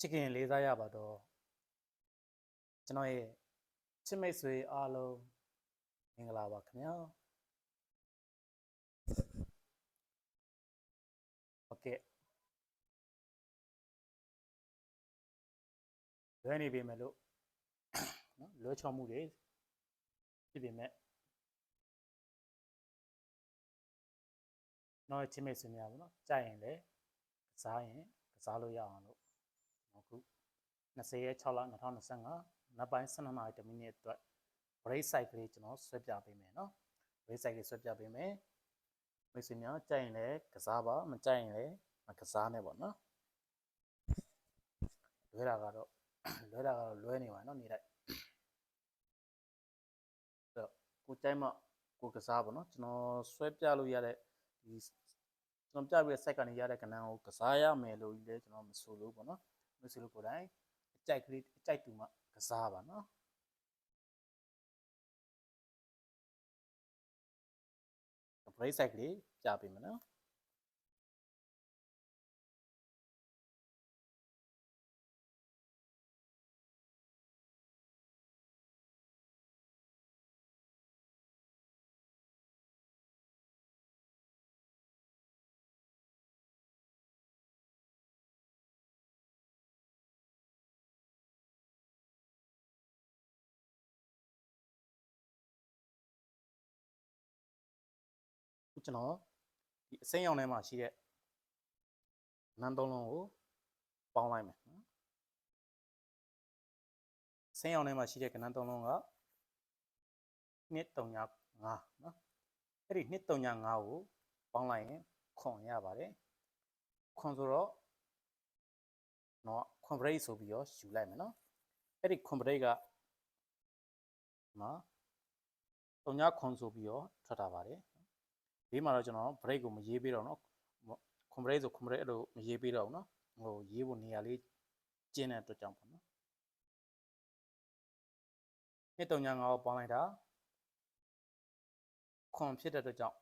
ချစ်ခင်လေးစားရပါတော့ကျွန်တော်ရဲ့ချစ်မိတ်ဆွေအားလုံးမင်္ဂလာပါခင်ဗျာโอเคလွယ်နေပြီမယ်လို့နော်လွယ်ချော်မှုတွေဖြစ်ပေမဲ့ကျွန်တော်ရဲ့ချစ်မိတ်ဆွေများပေါ့နော်ကြိုက်ရင်လည်းကစားရင်ကစားလို့ရအောင်လို့ အခု20ရက်6လ2025နောက်ပိုင်း12နာရီ10မိနစ်အတွက် break site ကလေးကျွန်တော်ဆွဲပြပေးမယ်နော် break site လေးဆွဲပြပေးမယ်မိတ်ဆွေများကြိုက်ရင်လည်းကစားပါမကြိုက်ရင်လည်းမကစားနဲ့ပေါ့နော်လွဲတာကတော့လွဲတာကတော့လွဲနေပါနော်နေလိုက်အဲ့တော့ကိုကြိုက်မှကိုကစားပါနော်ကျွန်တော်ဆွဲပြလို့ရတဲ့ဒီကျွန်တော်ပြပြီးတဲ့ site ကနေရတဲ့ကဏ္ဍကိုကစားရမယ်လို့ကြီးလဲကျွန်တော်မဆိုလို့ပေါ့နော် မဆိုလို့ကိုယ်တိုင်အကြိုက်ကလေးအကြိုက်တူမှကစားပါနော် break site ကလေးပြပေးမယ်နော် ကျွန်တော်ဒီအစိမ်းရောင်ထဲမှာရှိတဲ့နန်းသုံးလုံးကိုပေါင်းလိုက်မယ်နော်အစိမ်းရောင်ထဲမှာရှိတဲ့ကဏ္ဍသုံးလုံးက235နော်အဲ့ဒီ235ကိုပေါင်းလိုက်ရင်ခွန်ရပါတယ်ခွန်ဆိုတော့တော့ခွန်ဘရိတ်ဆိုပြီးတော့ယူလိုက်မယ်နော်အဲ့ဒီခွန်ဘရိတ်ကဒီမှာ3ခွန်ဆိုပြီးတော့ထွက်တာပါတယ် ဘေးမှာတော့ကျွန်တော် brake ကိုမရေးပေးတော့နော်ခွန် brake ဆိုခွန် brake အဲ့လိုမရေးပေးတော့ဘူးနော်ဟိုရေးဖို့နေရာလေးကျင်းတဲ့အတွက်ကြောင့်ပေါ့နော်နှစ်တုံညာငါကိုပေါင်းလိုက်တာခွန်ဖြစ်တဲ့အတွက်ကြောင့်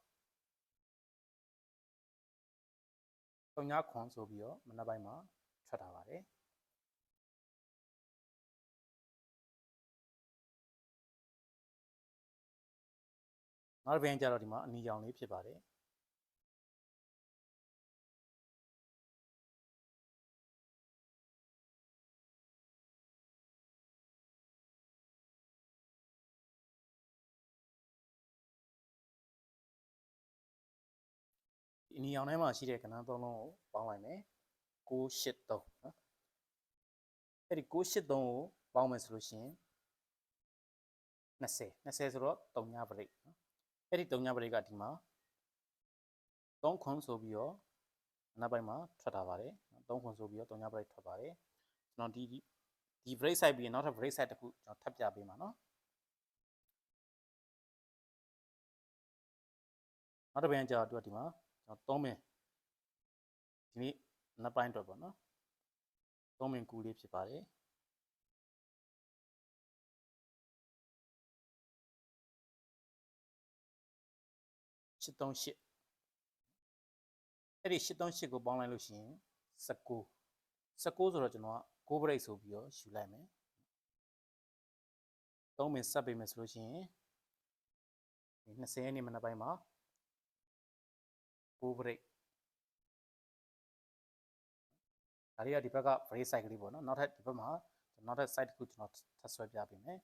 တုံညာခွန်ဆိုပြီးတော့မနက်ပိုင်းမှာထွက်တာပါတယ် နောက်တစ်ပိုင်းကျတော့ဒီမှာအနီရောင်လေးဖြစ်ပါတယ်ဒီအနီရောင်ထဲမှာရှိတဲ့ကဏ္ဍသုံးလုံးကိုပေါင်းလိုက်မယ်683နော်အဲ့ဒီ683ကိုပေါင်းမယ်ဆိုလို့ရှိရင်20 20ဆိုတော့3ညပရိတ်နော် အဲ့ဒီတုံညာပရိတ်ကဒီမှာ3ခွန်ဆိုပြီးတော့နောက်ပိုင်းမှာထွက်တာပါတယ်3ခွန်ဆိုပြီးတော့တုံညာပရိတ်ထွက်ပါတယ်ကျွန်တော်ဒီဒီ break site ပြီးရင်နောက်ထပ် break site တစ်ခုကျွန်တော်ထပ်ပြပေးမှာเนาะနောက်တစ်ပြန်ကြာတော့ဒီမှာကျွန်တော်3မင်ဒီနေ့နောက်ပိုင်းအတွက်ပေါ့เนาะ3မင်ကူလေးဖြစ်ပါတယ် 838အဲ့ဒီ838ကိုပေါင်းလိုက်လို့ရှိရင်19 19ဆိုတော့ကျွန်တော်က6 break ဆိုပြီးတော့ယူလိုက်မယ်3မင်ဆက်ပေးမယ်ဆိုလို့ရှိရင်ဒီ20ရက်နေ့မနက်ပိုင်းမှာ6 break ဒါတွေကဒီဘက်က break site ကလေးပေါ့နော်နောက်ထပ်ဒီဘက်မှာနောက်ထပ် site တစ်ခုကျွန်တော်ထပ်ဆွဲပြပေးမယ်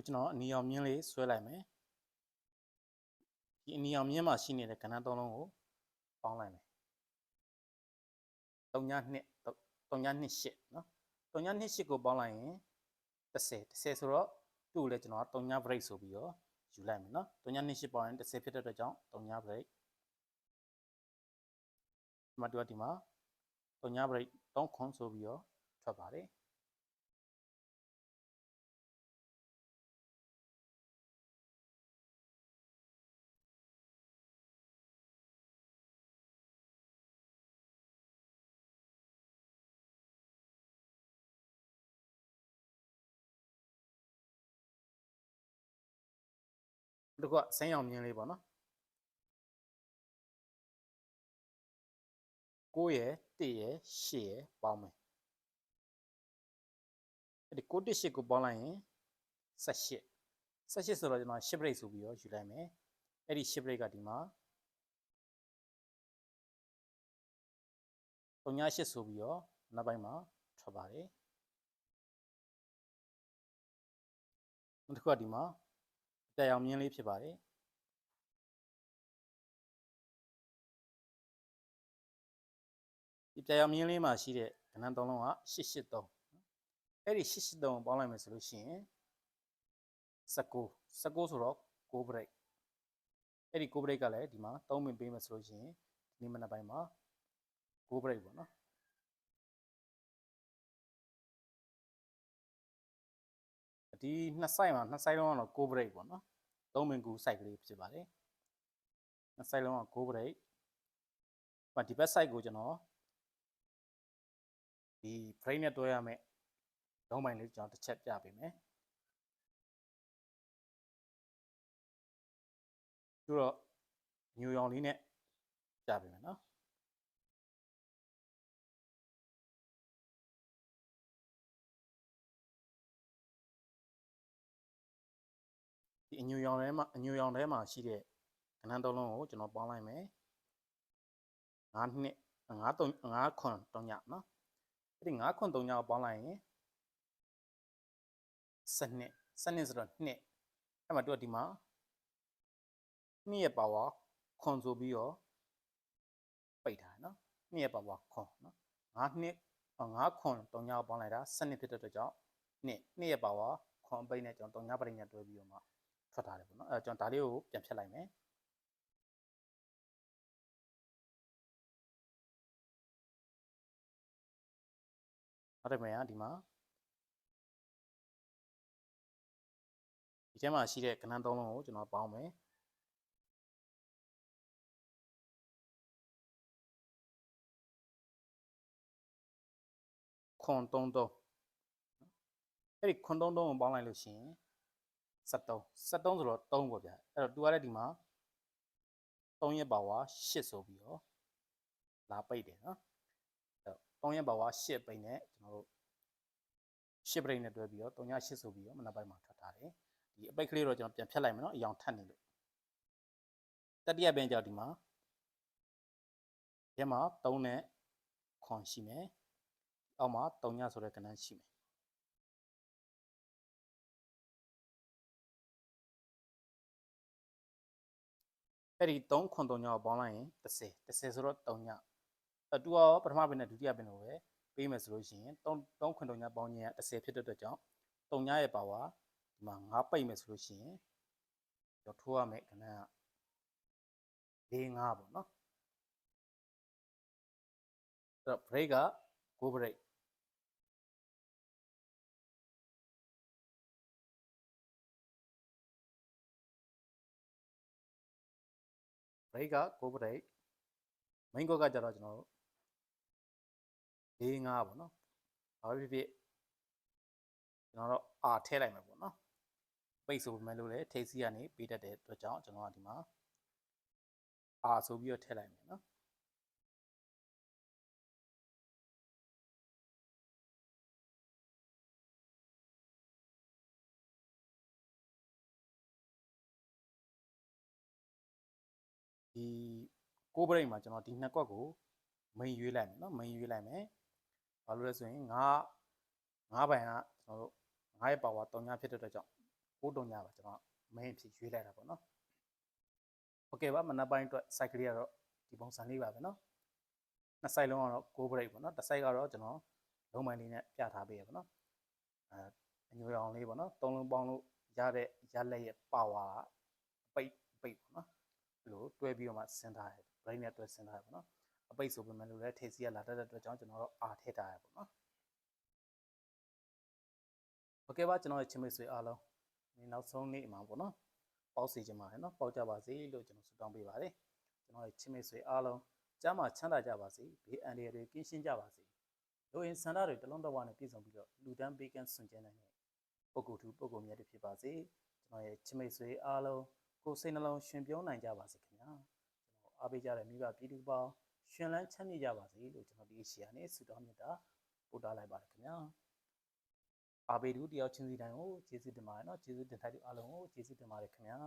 ခုကျွန်တော်အနီရောင်မြင်းလေးဆွဲလိုက်မယ်ဒီအနီရောင်မြင်းမှာရှိနေတဲ့ကဏ္ဍသုံးလုံးကိုပေါင်းလိုက်မယ်3ည2 3ည2 8နော်3ည2 8ကိုပေါင်းလိုက်ရင်30 30ဆိုတော့သူ့ကိုလည်းကျွန်တော်က3ည break ဆိုပြီးတော့ယူလိုက်မယ်နော်3ည2 8ပေါင်းရင်30ဖြစ်တဲ့အတွက်ကြောင့်3ည break ဒီမှာတူကဒီမှာ3ည break 3ခွန်ဆိုပြီးတော့ထွက်ပါတယ် တစ်ခုကဆင်းရောင်မြင်းလေးပေါ့နော်9ရယ်1ရယ်8ရယ်ပေါင်းမယ်အဲ့ဒီ9 1 8ကိုပေါင်းလိုက်ရင်18 18ဆိုတော့ကျွန်တော်10 break ဆိုပြီးတော့ယူလိုက်မယ်အဲ့ဒီ10 break ကဒီမှာ38ဆိုပြီးတော့နောက်ပိုင်းမှာထွက်ပါတယ်နောက်တစ်ခုကဒီမှာ ကြရောင်မြင်းလေးဖြစ်ပါတယ်ဒီကြရောင်မြင်းလေးမှာရှိတဲ့ကဏ္ဍသုံးလုံးက883အဲ့ဒီ883ကိုပေါင်းလိုက်မယ်ဆိုလို့ရှိရင်19 19ဆိုတော့6 break အဲ့ဒီ6 break ကလည်းဒီမှာ3မိနစ်ပေးမယ်ဆိုလို့ရှိရင်ဒီနေ့မနက်ပိုင်းမှာ6 break ပေါ့နော် ဒီနှစ်ဆိုင်မှာနှစ်ဆိုင်လုံးကတော့6 break ပေါ့နော်3မိနစ်ကူ site ကလေးဖြစ်ပါတယ်နှစ်ဆိုင်လုံးက6 break ပါဒီဘက် site ကိုကျွန်တော်ဒီ frame နဲ့တွဲရမယ်ဒုံးပိုင်းလေးကျွန်တော်တစ်ချက်ပြပေးမယ်ပြီးတော့ညူရောင်လေးနဲ့ပြပေးမယ်နော် အညူရောင်ထဲမှာအညူရောင်ထဲမှာရှိတဲ့ကဏ္ဍသုံးလုံးကိုကျွန်တော်ပေါင်းလိုက်မယ်9နှစ်9 3 9ခွန်3ညနော်အဲ့ဒီ9ခွန်3ညကိုပေါင်းလိုက်ရင်စနစ်စနစ်ဆိုတော့နှစ်အဲ့မှာတို့ကဒီမှာနှစ်ရဲ့ပါဝါခွန်ဆိုပြီးတော့ပိတ်ထားနော်နှစ်ရဲ့ပါဝါခွန်နော်9နှစ်9ခွန်3ညကိုပေါင်းလိုက်တာစနစ်ဖြစ်တဲ့အတွက်ကြောင့်နှစ်နှစ်ရဲ့ပါဝါခွန်ပိတ်နဲ့ကျွန်တော်3ညပရိညာတွဲပြီးတော့မှ ထွက်ထားတယ်ပေါ့နော်အဲကျွန်တော်ဒါလေးကိုပြန်ဖြတ်လိုက်မယ်ဟုတ်တယ်မလားဒီမှာဒီထဲမှာရှိတဲ့ကဏ္ဍသုံးလုံးကိုကျွန်တော်ပေါင်းမယ်ခွန်33အဲ့ဒီခွန်33ကိုပေါင်းလိုက်လို့ရှိရင် 73 73ဆိုတော့3ပေါ့ဗျာအဲ့တော့ तू ကလည်းဒီမှာ3ရက်ပါဝါ8ဆိုပြီးတော့လာပိတ်တယ်နော်အဲ့တော့3ရက်ပါဝါ8ပိတ်နဲ့ကျွန်တော်တို့8ပိတ်နဲ့တွဲပြီးတော့3ည8ဆိုပြီးတော့မနက်ပိုင်းမှာထွက်ထားတယ်ဒီအပိတ်ကလေးတော့ကျွန်တော်ပြန်ဖြတ်လိုက်မယ်နော်အယောင်ထပ်နေလို့တတိယပင်ကြောက်ဒီမှာရဲမှာ3နဲ့ခွန်ရှိမယ်အောက်မှာ3ညဆိုတဲ့ကဏ္ဍရှိမယ် အဲ့ဒီ3ခွန်3ညကိုပေါင်းလိုက်ရင်30 30ဆိုတော့3ညအဲတူရောပထမပင်နဲ့ဒုတိယပင်ကိုပဲပေးမယ်ဆိုလို့ရှိရင်3 3ခွန်3ညပေါင်းခြင်းက30ဖြစ်တဲ့အတွက်ကြောင့်3ညရဲ့ပါဝါဒီမှာ9ပိတ်မယ်ဆိုလို့ရှိရင်တော့ထိုးရမယ်ခဏက၄5ပေါ့နော်အဲ့တော့ break က5 break break က6 break main ကောကကြတော့ကျွန်တော်တို့၄5ပေါ့နော်ဘာဖြစ်ဖြစ်ကျွန်တော်တော့အာထည့်လိုက်မယ်ပေါ့နော်ပိတ်ဆိုပေမဲ့လို့လည်းထိတ်စီကနေပေးတတ်တဲ့အတွက်ကြောင့်ကျွန်တော်ကဒီမှာအာဆိုပြီးတော့ထည့်လိုက်မယ်နော် ဒီကိုဘရိတ်မှာကျွန်တော်ဒီနှစ်ကွက်ကိုမိန်ရွေးလိုက်မယ်နော်မိန်ရွေးလိုက်မယ်ဘာလို့လဲဆိုရင်ငါငါးပိုင်ကကျွန်တော်တို့ငါးရဲ့ပါဝါ3ညဖြစ်တဲ့အတွက်ကြောင့်6တုံညပါကျွန်တော်မိန်ဖြစ်ရွေးလိုက်တာပေါ့နော်โอเคပါမနက်ပိုင်းအတွက် site ကလေးကတော့ဒီပုံစံလေးပါပဲနော်နှစ် site လုံးကတော့6 break ပေါ့နော်တစ် site ကတော့ကျွန်တော်လုံးမိုင်းလေးနဲ့ပြထားပေးရပေါ့နော်အဲအညွှရောင်လေးပေါ့နော်သုံးလုံးပေါင်းလို့ရတဲ့ရလက်ရဲ့ပါဝါပိတ်ပိတ်ပေါ့နော်ဒီ လိုတွဲပြီးတော့မှဆင်းထားတယ် brain နဲ့တွဲဆင်းထားတယ်ပေါ့နော်အပိတ်ဆိုပေမဲ့လို့လည်းထေစီကလာတတ်တဲ့အတွက်ကြောင့်ကျွန်တော်တို့အာထည့်ထားရပေါ့နော်โอเคပါကျွန်တော်ရဲ့ချင်းမိတ်ဆွေအားလုံးဒီနောက်ဆုံးနေ့မှာပေါ့နော်ပေါက်စီခြင်းပါတယ်နော်ပေါက်ကြပါစေလို့ကျွန်တော်ဆုတောင်းပေးပါတယ်ကျွန်တော်ရဲ့ချင်းမိတ်ဆွေအားလုံးကျမ်းမာချမ်းသာကြပါစေဘေးအန္တရာယ်တွေကင်းရှင်းကြပါစေလိုရင်ဆန္ဒတွေတလုံးတစ်ဝါနဲ့ပြည့်စုံပြီးတော့လူတန်းပေးကမ်းဆွန်ကျဲနိုင်တဲ့ပုဂ္ဂိုလ်သူပုဂ္ဂိုလ်မြတ်တွေဖြစ်ပါစေကျွန်တော်ရဲ့ချင်းမိတ်ဆွေအားလုံး ကိုယ်စိတ်နှလုံးရှင်ပြုံးနိုင်ကြပါစေခင်ဗျာကျွန်တော်အားပေးကြတဲ့မိဘပြည်သူပေါင်းရှင်လန်းချမ်းမြေ့ကြပါစေလို့ကျွန်တော်ဒီအရှိရနဲ့ဆုတောင်းမြတ်တာပို့တာလိုက်ပါတယ်ခင်ဗျာအားပေးသူတယောက်ချင်းစီတိုင်းကိုကျေးဇူးတင်ပါတယ်เนาะကျေးဇူးတင်ထိုက်သူအားလုံးကိုကျေးဇူးတင်ပါတယ်ခင်ဗျာ